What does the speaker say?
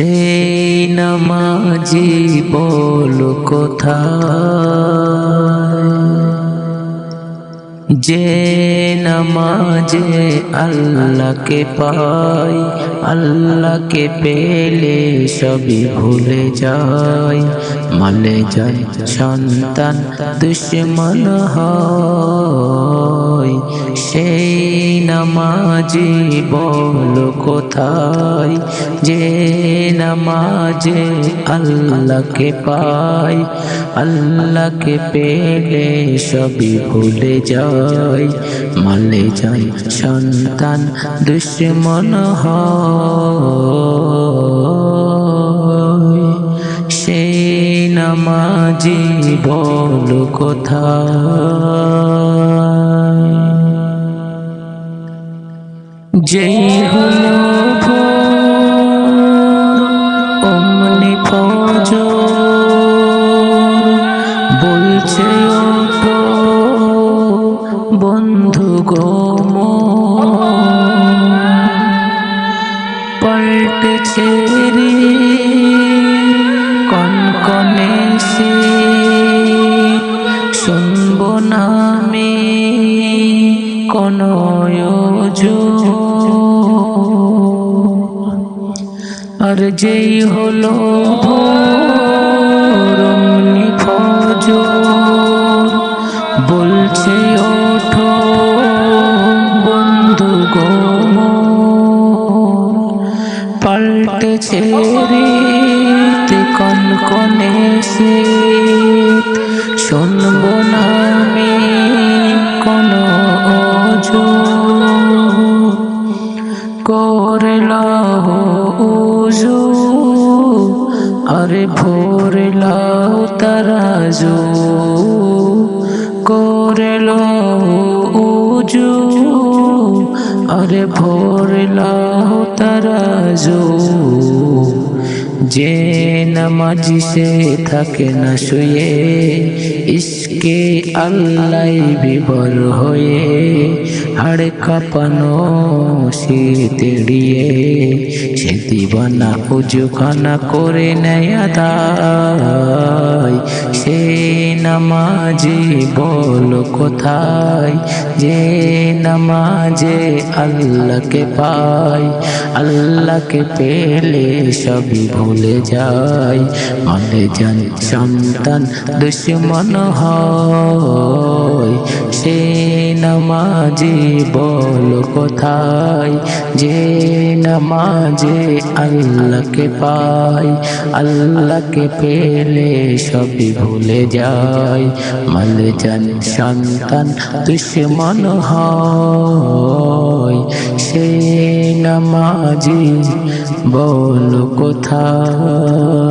সেই নামাজি বল কোথায় যে নামাজে আল্লাহকে পাই আল্লাহকে পেলে সবই ভুলে যায়। মালে যায় সন্তান, দুশ্মন হয়। সেই নামাজি বল কোথায়? যে নামাজে আল্লাহকে পাই আল্লাহকে পেলে সবই ভুলে যায়। মালে যায় সন্তান দুশ্মন সেই নামাজি বল কোথায়? যেই হলো অমনি ফজর বলছে বন্ধু গোম পাল্টেছে রে কনকনে সে শুনব না আমি কোন আর যেই হলো ভোর গোম পাল্টেছে রে কনকনে সে শুনব না আমি কোনো করলাম উজু, আরে ভোর লাও তারাজু। করল উজু। আরে ভোর লাও তারাজু যে নামাজি সে থাকে না শুয়ে ইসকে আল্লাহ বিবর হয়ে হাড় কাঁপানো শীতড়িয়ে সে দিবানা উজুখানা করে নেয় সে নামাজি বল কোথায় যে নামাজে আল্লাহকে পায় আল্লাহকে পেলে সবই ভুলে যায়। মনে যান সন্তান দুশ্মন হয়। নামাজি বল কোথায়? যে নামাজে আল্লাহকে পায় আল্লাহকে পেলে সবই ভুলে যায়। মাল যান সন্তান দুশ্মন হয়, সে নামাজি বল কোথায়?